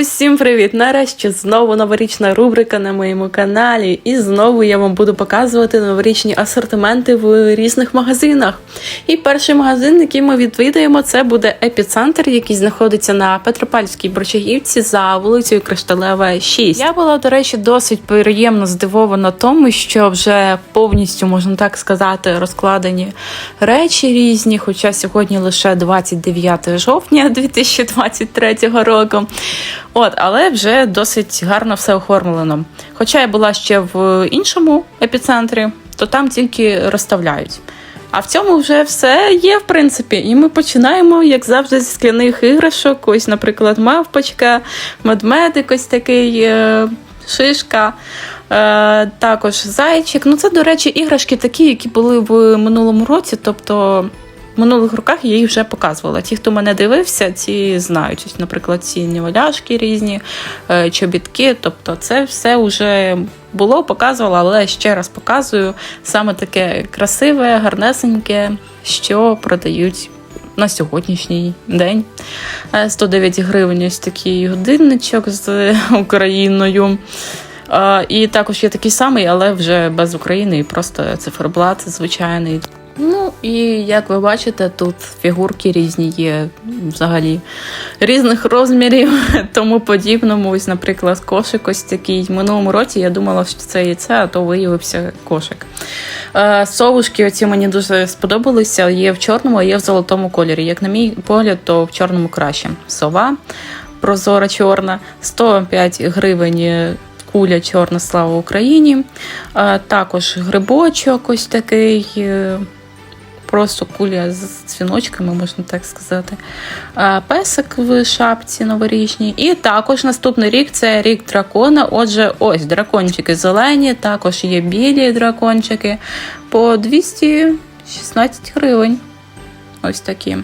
Усім привіт! Нарешті знову новорічна рубрика на моєму каналі. І знову я вам буду показувати новорічні асортименти в різних магазинах. І перший магазин, який ми відвідаємо, це буде епіцентр, який знаходиться на Петропавлівській Борчагівці за вулицею Кришталева 6. Я була, до речі, досить приємно здивована тому, що вже повністю, можна так сказати, розкладені речі різні. Хоча сьогодні лише 29 жовтня 2023 року. От, але вже досить гарно все оформлено. Хоча я була ще в іншому епіцентрі, то там тільки розставляють. А в цьому вже все є, в принципі. І ми починаємо, як завжди, зі скляних іграшок. Ось, наприклад, мавпочка, медмедик ось такий, е, шишка. Е, також зайчик. Ну, це, до речі, іграшки такі, які були в минулому році. Тобто минулих роках я їх вже показувала. Ті, хто мене дивився, ті знають. Наприклад, ці ніволяшки різні, е, чобітки. Тобто, це все вже було, показувала, але ще раз показую саме таке красиве, гарнесеньке, що продають. На сьогоднішній день 109 гривень ось такий годинничок з Україною. Е, І також є такий самий, але вже без України, і просто циферблат звичайний. Ну і як ви бачите, тут фігурки різні є взагалі різних розмірів, тому подібному. Ось, наприклад, кошик ось такий. В минулому році я думала, що це яйце, а то виявився кошик. Е, Совушки оці мені дуже сподобалися. Є в чорному, а є в золотому кольорі. Як на мій погляд, то в чорному краще. Сова прозора чорна, 105 гривень. Куля чорна слава Україні. А, також грибочок ось такий. Просто куля з дзвіночками, можна так сказати. Песик в шапці новорічній. І також наступний рік це рік дракона. Отже, ось дракончики зелені, також є білі дракончики по 216 гривень. Ось такі.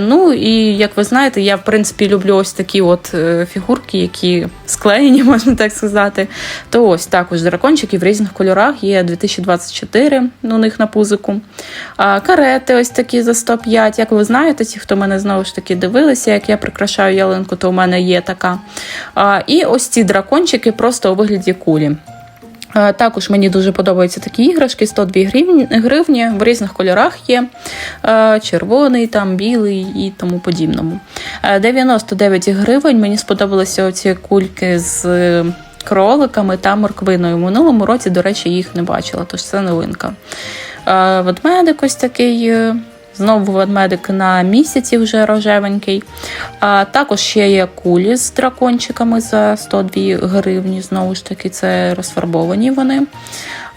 Ну і як ви знаєте, я в принципі люблю ось такі от е, фігурки, які склеєні, можна так сказати. То ось також дракончики в різних кольорах є 2024 у них на пузику. Карети ось такі за 105. Як ви знаєте, ті, хто мене знову ж таки дивилися, як я прикрашаю ялинку, то у мене є така. І ось ці дракончики просто у вигляді кулі. Е, Також мені дуже подобаються такі іграшки, 102 гривні, в різних кольорах є. Е, Червоний, там, білий і тому подібному. Е, 99 гривень. Мені сподобалися оці кульки з кроликами та морквиною. В минулому році, до речі, їх не бачила, тож це новинка. Е, Ведмедик ось такий. Е, Знову ведмедик на місяці вже рожевенький. А також ще є кулі з дракончиками за 102 гривні. Знову ж таки, це розфарбовані вони.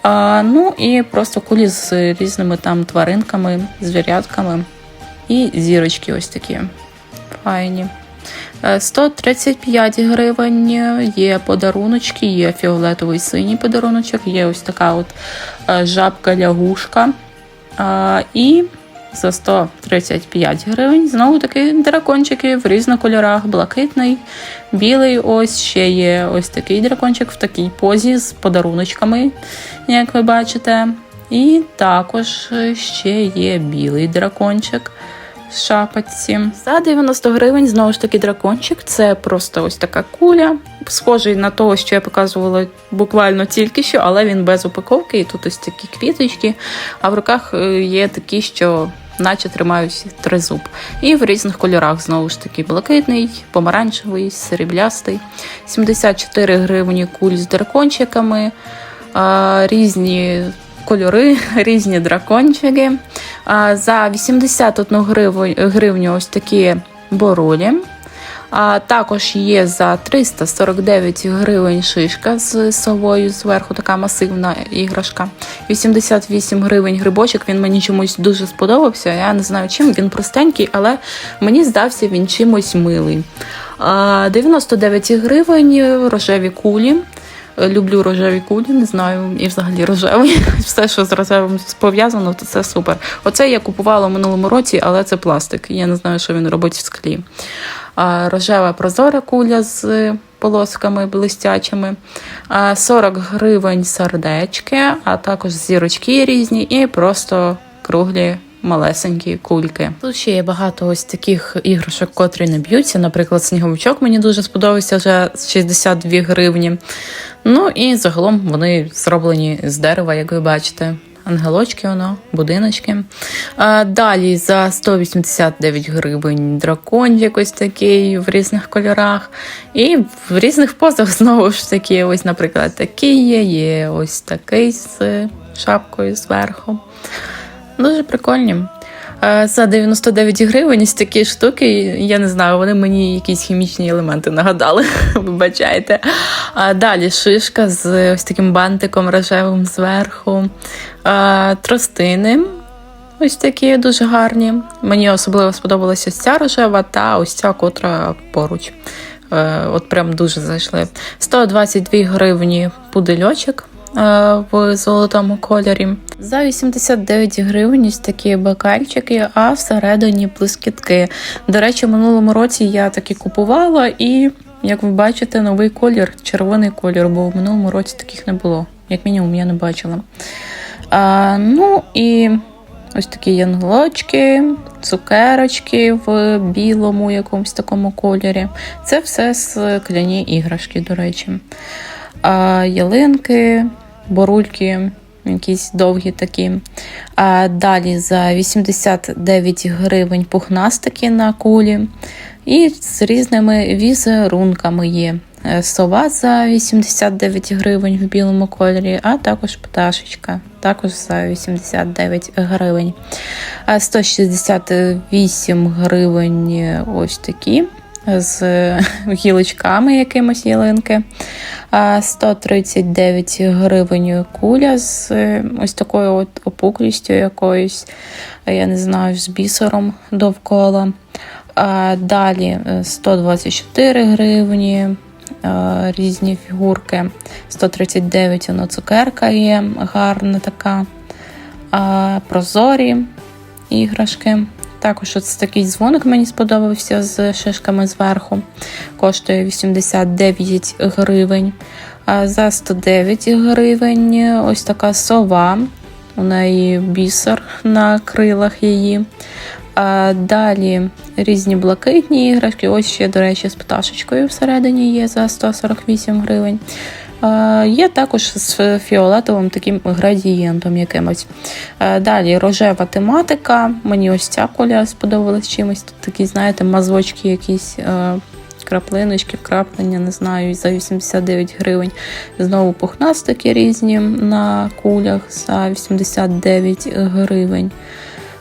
А, ну і просто кулі з різними там тваринками, звірятками. І зірочки ось такі. Файні. Е, 135 гривень є подаруночки, є фіолетовий синій подаруночок, є ось така от е, жабка-лягушка. І за 135 гривень. Знову таки дракончики в різних кольорах: блакитний, білий. Ось ще є ось такий дракончик в такій позі з подаруночками, як ви бачите. І також ще є білий дракончик. Шапочці. За 90 гривень знову ж таки дракончик. Це просто ось така куля, схожий на того, що я показувала буквально тільки що, але він без упаковки. І тут ось такі квіточки. А в руках е, є такі, що наче тримають тризуб. І в різних кольорах знову ж таки блакитний, помаранчевий, сріблястий. 74 гривні куль з дракончиками, різні кольори, різні дракончики. За 81 гривню ось такі боролі. А також є за 349 гривень шишка з совою зверху, така масивна іграшка. 88 гривень грибочок. Він мені чомусь дуже сподобався. Я не знаю чим. Він простенький, але мені здався він чимось милий. А 99 гривень рожеві кулі. Е, Люблю рожеві кулі, не знаю, і взагалі рожевий. Все, що з рожевим пов'язано, то це супер. Оце я купувала минулому році, але це пластик. Я не знаю, що він робить в склі. Рожева прозора куля з полосками блистячими, А, 40 гривень сердечки, а також зірочки різні і просто круглі малесенькі кульки. Тут ще є багато ось таких іграшок, котрі не б'ються. Наприклад, сніговичок мені дуже сподобався вже 62 гривні. Ну і загалом вони зроблені з дерева, як ви бачите. Ангелочки, воно, будиночки. А, далі за 189 гривень дракон якось такий в різних кольорах. І в різних позах знову ж таки, ось, наприклад, такий є, є ось такий з шапкою зверху. Дуже прикольні. Е, За 99 гривень ось такі штуки, я не знаю, вони мені якісь хімічні елементи нагадали, вибачайте. А далі шишка з ось таким бантиком рожевим зверху. А, Тростини. Ось такі дуже гарні. Мені особливо сподобалася ось ця рожева та ось ця котра поруч. Е, От прям дуже зайшли. 122 гривні пудельочок е, в золотому кольорі. За 89 гривень ось такі бокальчики, а всередині блискітки. До речі, в минулому році я такі купувала, і, як ви бачите, новий колір, червоний колір, бо в минулому році таких не було. Як мінімум, я не бачила. А, ну і ось такі янголочки, цукерочки в білому якомусь такому кольорі. Це все скляні іграшки, до речі. А, ялинки, борульки, якісь довгі такі. А далі за 89 гривень пухнастики на кулі. І з різними візерунками є. Е, Сова за 89 гривень в білому кольорі, а також пташечка, також за 89 гривень. А 168 гривень е, ось такі з гілочками якимось ялинки. 139 гривень куля з е, ось такою от опуклістю якоюсь, я не знаю, з бісером довкола. Далі е, 124 гривні. е, Різні фігурки. 139 воно цукерка є, гарна така. Прозорі іграшки. Також ось такий дзвоник мені сподобався з шишками зверху. Коштує 89 гривень. А за 109 гривень ось така сова. У неї бісер на крилах її. А далі різні блакитні іграшки. Ось ще, до речі, з пташечкою всередині є за 148 гривень. Є також з фіолетовим таким градієнтом якимось. Далі рожева тематика. Мені ось ця коля сподобалась чимось. Тут такі, знаєте, мазочки якісь. е, Краплиночки, вкраплення, не знаю, за 89 гривень. Знову пухнастики різні на кулях за 89 гривень.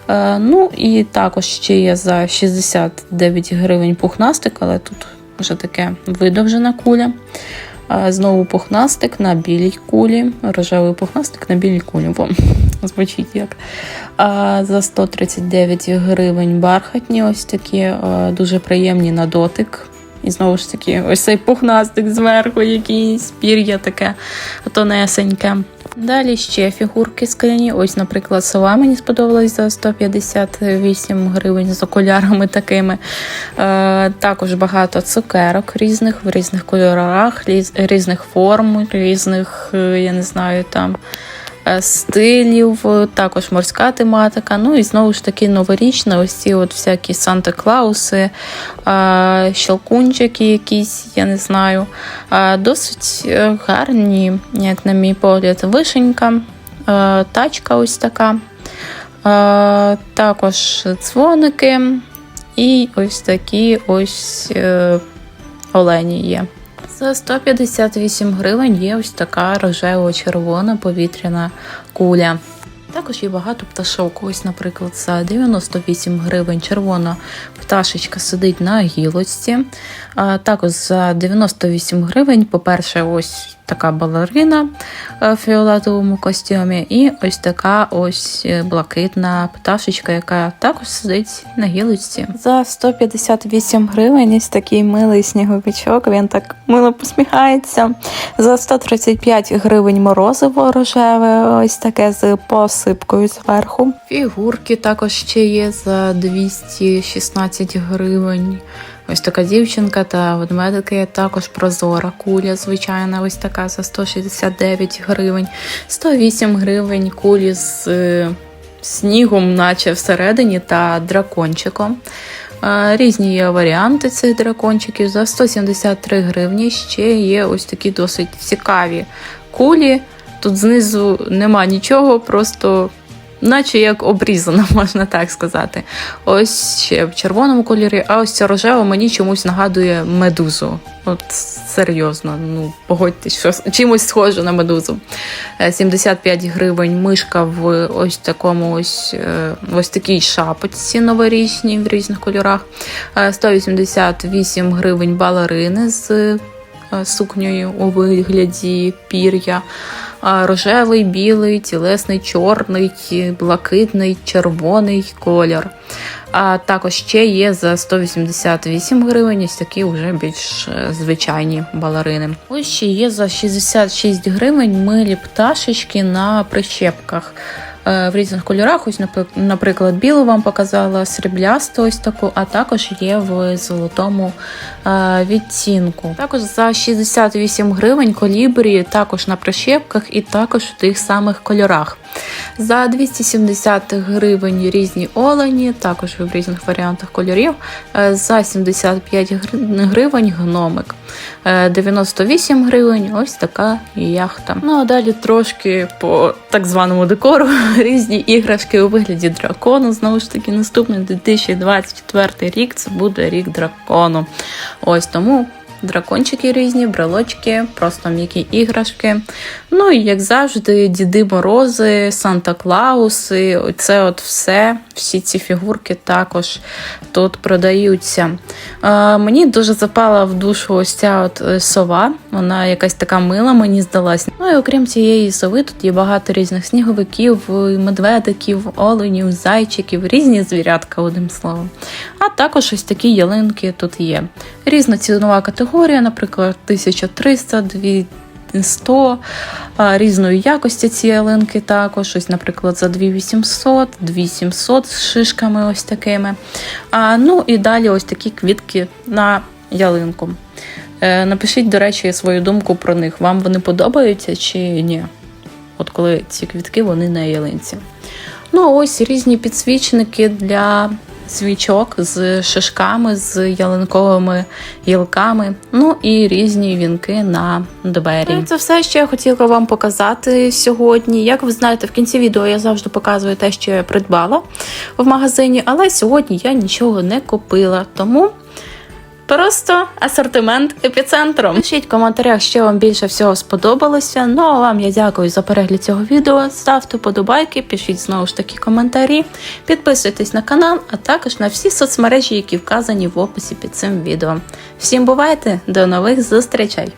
Е, Ну і також ще є за 69 гривень пухнастик, але тут вже таке видовжена куля. Знову пухнастик на білій кулі, рожевий пухнастик на білій кулі. Бо звучить як. За 139 гривень бархатні, ось такі дуже приємні на дотик. І знову ж таки, ось цей пухнастик зверху, якийсь пір'я таке тонесеньке. Далі ще фігурки скляні. Ось, наприклад, сова мені сподобалась за 158 гривень з окулярами такими. Е, також багато цукерок різних в різних кольорах, різних форм, різних, е, я не знаю, там. Е, Стилів, е, також морська тематика. Ну і знову ж таки новорічна, ось ці от всякі Санта-Клауси, е, щелкунчики якісь, я не знаю. Досить гарні, як на мій погляд, вишенька, тачка ось така. Також дзвоники і ось такі ось олені є. За 158 гривень є ось така рожево-червона повітряна куля. Також є багато пташок. Ось, наприклад, за 98 гривень червона пташечка сидить на гілочці. А також за 98 гривень, по-перше, ось така балерина е, в фіолетовому костюмі, і ось така ось е, блакитна пташечка, яка також сидить на гілочці. За 158 гривень ось такий милий сніговичок. Він так мило посміхається. За 135 гривень морозиво рожеве, ось таке з посипкою зверху. Фігурки також ще є за 216 гривень. Ось така дівчинка та ведмедики також прозора куля, звичайна, ось така за 169 гривень, 108 гривень кулі з е, снігом, наче всередині, та дракончиком. Різні є варіанти цих дракончиків. За 173 гривні ще є ось такі досить цікаві кулі. Тут знизу нема нічого, просто наче як обрізано, можна так сказати. Ось в червоному кольорі, а ось ця рожева мені чомусь нагадує медузу. От серйозно, ну погодьтесь, що чимось схоже на медузу. Е, 75 гривень мишка в ось такому ось, е, ось такій шапочці новорічній в різних кольорах. Е, 188 гривень балерини з е, сукнею у вигляді пір'я. Рожевий, білий, тілесний, чорний, блакитний, червоний колір. А також ще є за 188 гривень ось такі вже більш е, звичайні балерини. Ось ще є за 66 гривень милі пташечки на прищепках. Е, В різних кольорах, ось, наприклад, білу вам показала, сріблясту ось таку, а також є в золотому е, відтінку. Також за 68 гривень колібрі також на прищепках і також в тих самих кольорах. За 270 гривень різні олені, також в різних варіантах кольорів. Е, За 75 гри- гривень гномик. Е, 98 гривень ось така яхта. Ну а далі трошки по так званому декору різні іграшки у вигляді дракону. Знову ж таки, наступний 2024 рік це буде рік дракону. Ось тому. Дракончики різні, брелочки, просто м'які іграшки. Ну і як завжди, Діди Морози, Санта Клауси, оце от все, всі ці фігурки також тут продаються. Е, мені дуже запала в душу ось ця от е, сова. Вона якась така мила, мені здалась. Ну і окрім цієї сови, тут є багато різних сніговиків, медведиків, оленів, зайчиків, різні звірятка, одним словом. А також ось такі ялинки тут є. Різна цінова категорія, наприклад, 1300, 2100, а, різної якості ці ялинки також. Ось, наприклад, за 2800, 2700 з шишками ось такими. А, ну і далі ось такі квітки на ялинку. Е, напишіть, до речі, свою думку про них. Вам вони подобаються чи ні? От коли ці квітки вони на ялинці. Ну, ось різні підсвічники для свічок з шишками, з ялинковими гілками, ну і різні вінки на двері. Це все, що я хотіла вам показати сьогодні. Як ви знаєте, в кінці відео я завжди показую те, що я придбала в магазині, але сьогодні я нічого не купила. Тому. Просто асортимент епіцентром. Пишіть в коментарях, що вам більше всього сподобалося. Ну а вам я дякую за перегляд цього відео. Ставте подобайки, пишіть знову ж таки коментарі, підписуйтесь на канал, а також на всі соцмережі, які вказані в описі під цим відео. Всім бувайте, до нових зустрічей!